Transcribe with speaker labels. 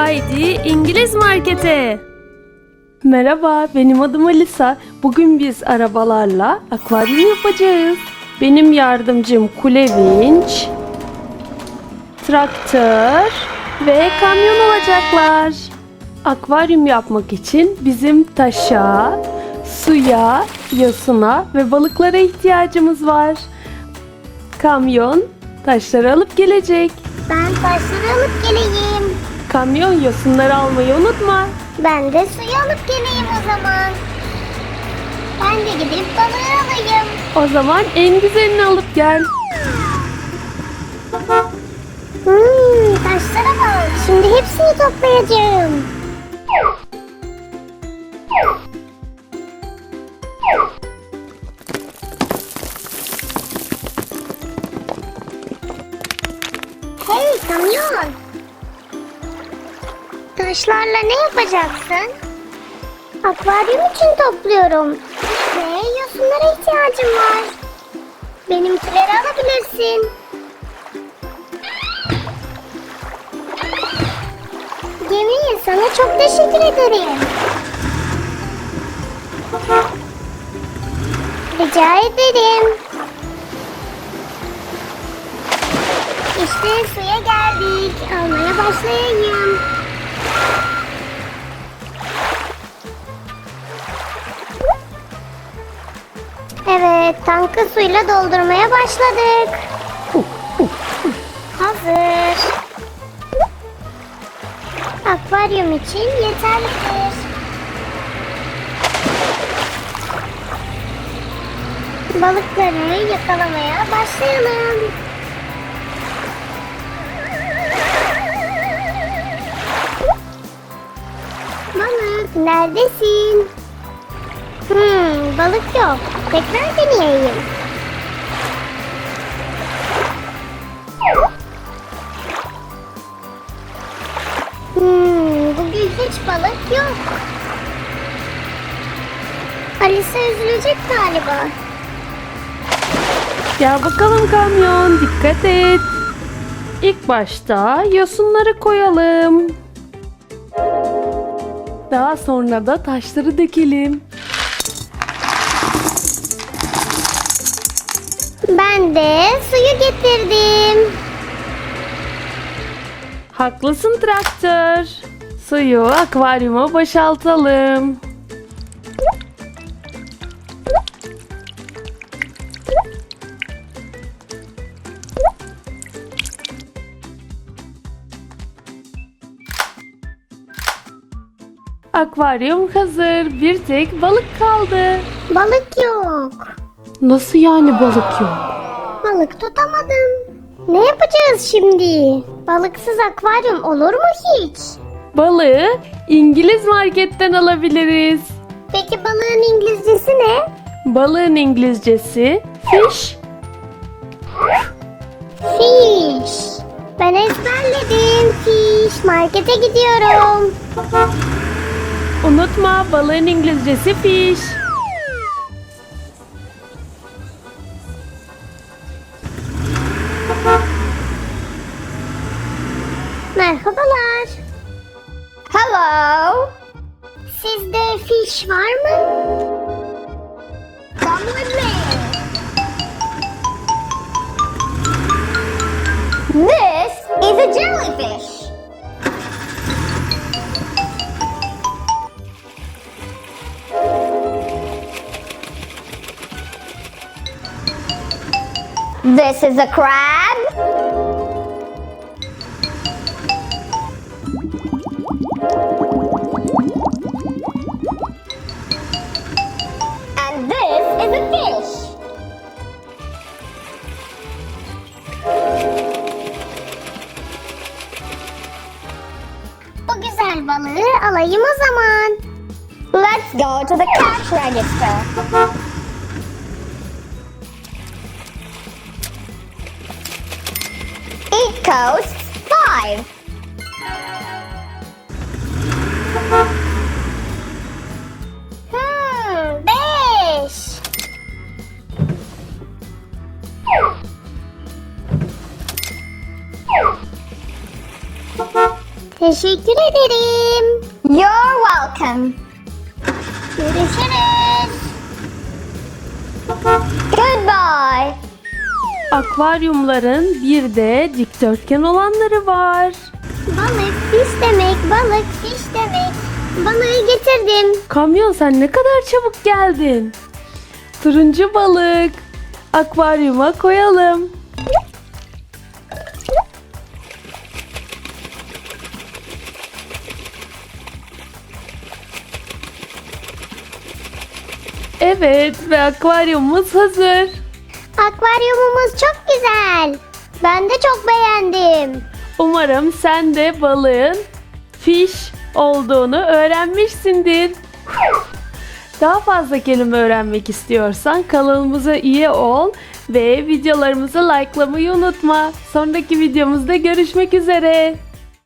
Speaker 1: Haydi İngiliz markete.
Speaker 2: Merhaba, benim adım Alisa. Bugün biz arabalarla akvaryum yapacağız. Benim yardımcım kule vinç, traktör ve kamyon olacaklar. Akvaryum yapmak için bizim taşa, suya, yosuna ve balıklara ihtiyacımız var. Kamyon taşları alıp gelecek.
Speaker 3: Ben taşları alıp geleyim.
Speaker 2: Kamyon yosunları almayı unutma.
Speaker 3: Ben de suyu alıp geleyim o zaman. Ben de gidip balığı alayım.
Speaker 2: O zaman en güzelini alıp gel.
Speaker 3: Hmm, taşlara bak. Şimdi hepsini toplayacağım. Hey kamyon. Taşlarla ne yapacaksın? Akvaryum için topluyorum. Ve yosunlara ihtiyacım var. Benimkileri alabilirsin. Gemi sana çok teşekkür ederim. Rica ederim. İşte suya geldik. Almaya başlayayım. Evet, tankı suyla doldurmaya başladık. Hazır. Akvaryum için yeterlidir. Balıkları yakalamaya başlayalım. Balık neredesin? Hmm, balık yok. Tekrar deneyeyim. Hmm, bugün hiç balık yok. Alisa üzülecek galiba.
Speaker 2: Gel bakalım kamyon, dikkat et. İlk başta yosunları koyalım. Daha sonra da taşları dökelim.
Speaker 3: Ben de suyu getirdim.
Speaker 2: Haklısın traktör. Suyu akvaryuma boşaltalım. Akvaryum hazır. Bir tek balık kaldı.
Speaker 3: Balık yok.
Speaker 2: Nasıl yani balık yok?
Speaker 3: Balık tutamadım. Ne yapacağız şimdi? Balıksız akvaryum olur mu hiç?
Speaker 2: Balığı İngiliz marketten alabiliriz.
Speaker 3: Peki balığın İngilizcesi ne?
Speaker 2: Balığın İngilizcesi fish.
Speaker 3: Fish. Ben ezberledim. Fish. Markete gidiyorum.
Speaker 2: Unutma balığın İngilizcesi fish.
Speaker 3: Merhabalar. Hello. Sizde fish var mı? Come with me. This is a jellyfish. This is a crab. And this is a fish. Bu güzel balığı alayım o zaman. Let's go to the cash register. It five. Hmm, beş. You're welcome. Goodbye.
Speaker 2: Akvaryumların bir de dikdörtgen olanları var.
Speaker 3: Balık, fiş demek, balık, fiş demek. Balığı getirdim.
Speaker 2: Kamyon sen ne kadar çabuk geldin. Turuncu balık. Akvaryuma koyalım. Evet ve akvaryumumuz hazır.
Speaker 3: Akvaryumumuz çok güzel. Ben de çok beğendim.
Speaker 2: Umarım sen de balığın fish olduğunu öğrenmişsindir. Daha fazla kelime öğrenmek istiyorsan kanalımıza üye ol ve videolarımızı likelamayı unutma. Sonraki videomuzda görüşmek üzere.